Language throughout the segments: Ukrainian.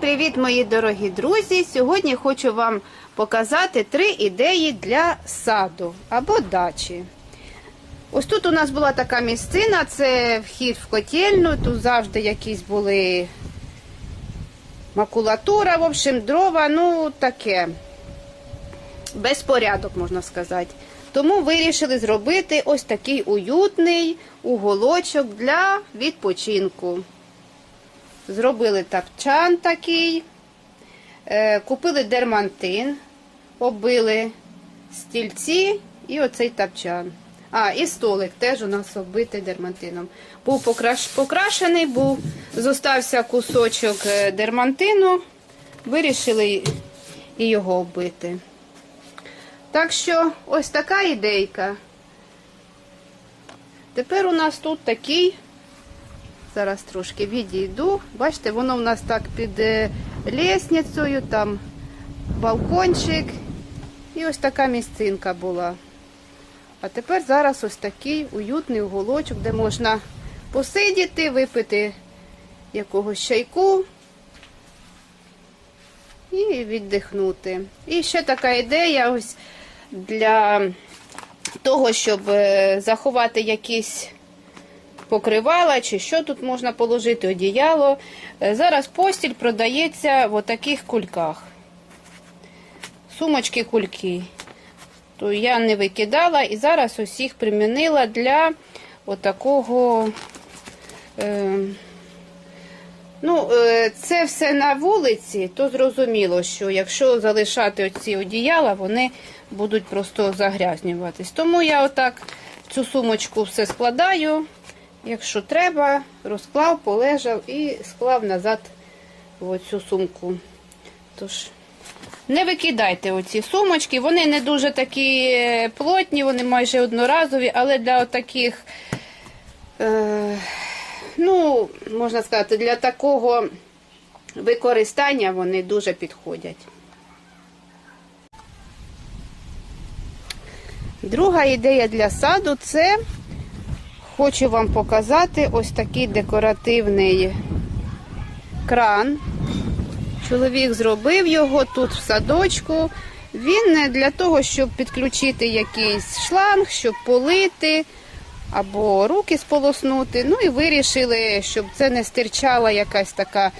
привіт, мої дорогі друзі! Сьогодні хочу вам показати три ідеї для саду або дачі. Ось тут у нас була така місцина, це вхід в котельну, тут завжди якісь були макулатура, в общем, дрова, ну таке. Безпорядок, можна сказати. Тому вирішили зробити ось такий уютний уголочок для відпочинку. Зробили тапчан такий, е, купили дермантин, оббили стільці і оцей тапчан. А, і столик теж у нас оббитий дермантином. Був покраш... покрашений, був, зостався кусочок е, дермантину, вирішили і його оббити. Так що ось така ідейка. Тепер у нас тут такий Зараз трошки відійду. Бачите, воно в нас так під е, лісницею, там балкончик. І ось така місцинка була. А тепер зараз ось такий уютний уголочок, де можна посидіти, випити якогось чайку і віддихнути. І ще така ідея ось для того, щоб е, заховати якісь покривала чи що тут можна положити, одіяло. Е, Зараз постіль продається в таких кульках. Сумочки кульки. То я не викидала і зараз їх примінила для отакого. Е, ну, е, це все на вулиці, то зрозуміло, що якщо залишати оці одіяла, вони будуть просто загрязнюватись. Тому я отак цю сумочку все складаю. Якщо треба, розклав, полежав і склав назад в цю сумку. Тож, не викидайте оці сумочки, вони не дуже такі е, плотні, вони майже одноразові, але для таких, е, ну, можна сказати, для такого використання вони дуже підходять. Друга ідея для саду це Хочу вам показати ось такий декоративний кран. Чоловік зробив його тут в садочку. Він для того, щоб підключити якийсь шланг, щоб полити або руки сполоснути. Ну і вирішили, щоб це не стирчала якась така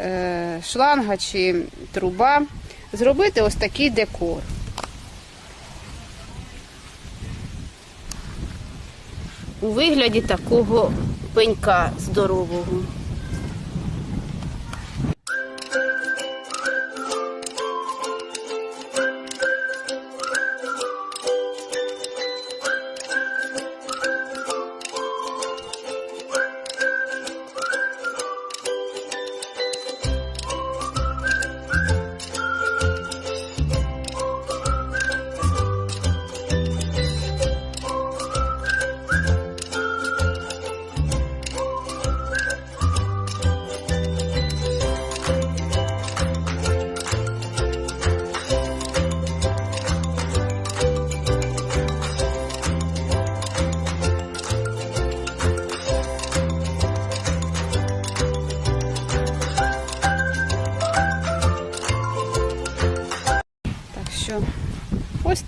е, шланга чи труба. Зробити ось такий декор. У вигляді такого пенька здорового.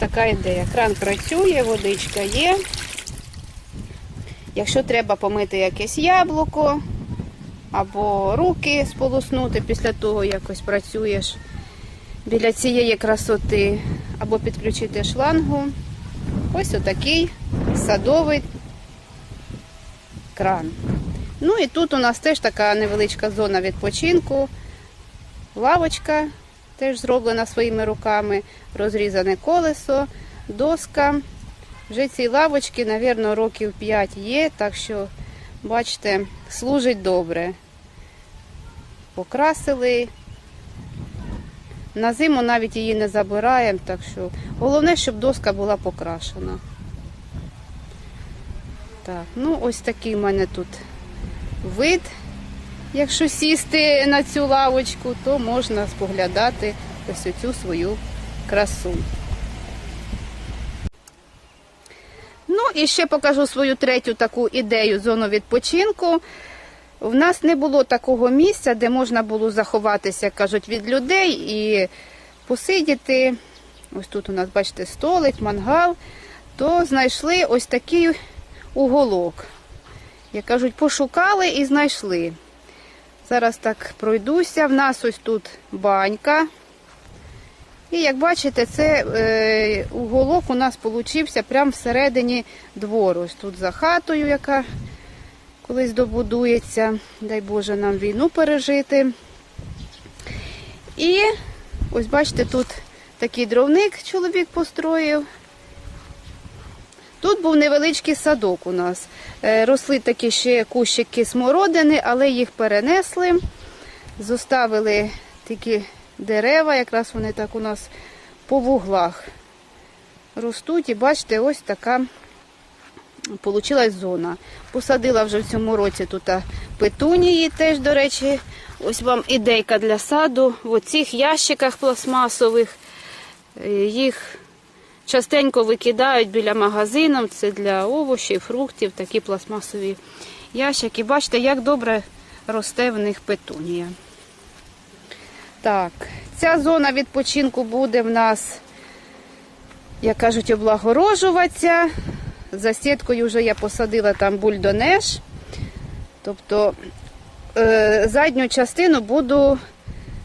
Така ідея. Кран працює, водичка є. Якщо треба помити якесь яблуко або руки сполоснути після того, якось працюєш біля цієї красоти, або підключити шлангу, ось отакий садовий кран. Ну і тут у нас теж така невеличка зона відпочинку, лавочка теж зроблена своїми руками, розрізане колесо, доска. Вже ці лавочки, мабуть, років 5 є, так що, бачите, служить добре. Покрасили. На зиму навіть її не забираємо, так що головне, щоб доска була покрашена. Так, ну ось такий в мене тут вид. Якщо сісти на цю лавочку, то можна споглядати ось цю свою красу. Ну і ще покажу свою третю таку ідею зону відпочинку. В нас не було такого місця, де можна було заховатися, як кажуть, від людей і посидіти. Ось тут у нас, бачите, столик, мангал. То знайшли ось такий уголок. Як кажуть, пошукали і знайшли. Зараз так пройдуся. В нас ось тут банька. І як бачите, це е, уголок у нас получився прямо всередині двору. Ось тут за хатою, яка колись добудується. Дай Боже нам війну пережити. І ось бачите, тут такий дровник чоловік построїв. Тут був невеличкий садок у нас. Е, Росли такі ще кущики смородини, але їх перенесли. Зоставили такі дерева, якраз вони так у нас по вуглах ростуть. І бачите, ось така получилась зона. Посадила вже в цьому році тут петунії теж, до речі. Ось вам ідейка для саду. В оцих ящиках пластмасових. Е, Їх частенько викидають біля магазину. Це для овочів, фруктів, такі пластмасові ящики. Бачите, як добре росте в них петунія. Так, ця зона відпочинку буде в нас, як кажуть, облагорожуватися. За сіткою вже я посадила там бульдонеш. Тобто е, задню частину буду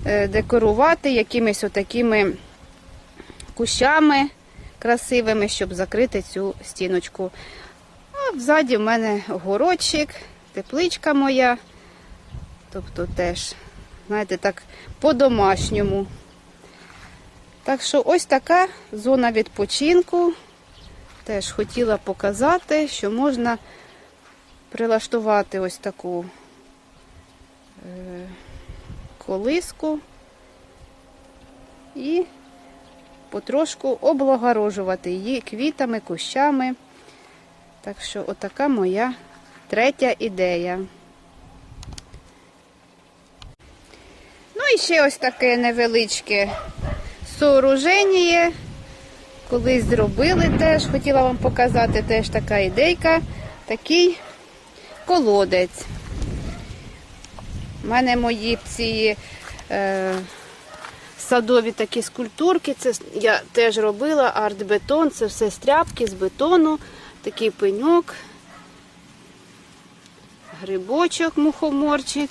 е, декорувати якимись отакими кущами красивими, щоб закрити цю стіночку. А взаді в мене городчик, тепличка моя. Тобто теж, знаєте, так по-домашньому. Так що ось така зона відпочинку. Теж хотіла показати, що можна прилаштувати ось таку е, колиску і потрошку облагорожувати її квітами, кущами. Так що, отака моя третя ідея. Ну і ще ось таке невеличке сооруження. Колись зробили теж, хотіла вам показати теж така ідейка, такий колодець. У мене мої ці е, садові такі скульптурки. Це я теж робила арт-бетон, це все стряпки з бетону, такий пеньок, грибочок, мухоморчик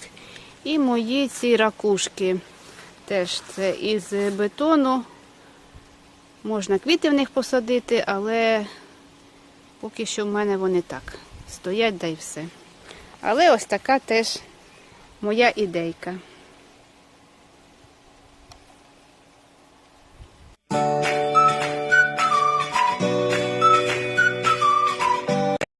і мої ці ракушки. Теж це із бетону. Можна квіти в них посадити, але поки що в мене вони так стоять, да й все. Але ось така теж моя ідейка.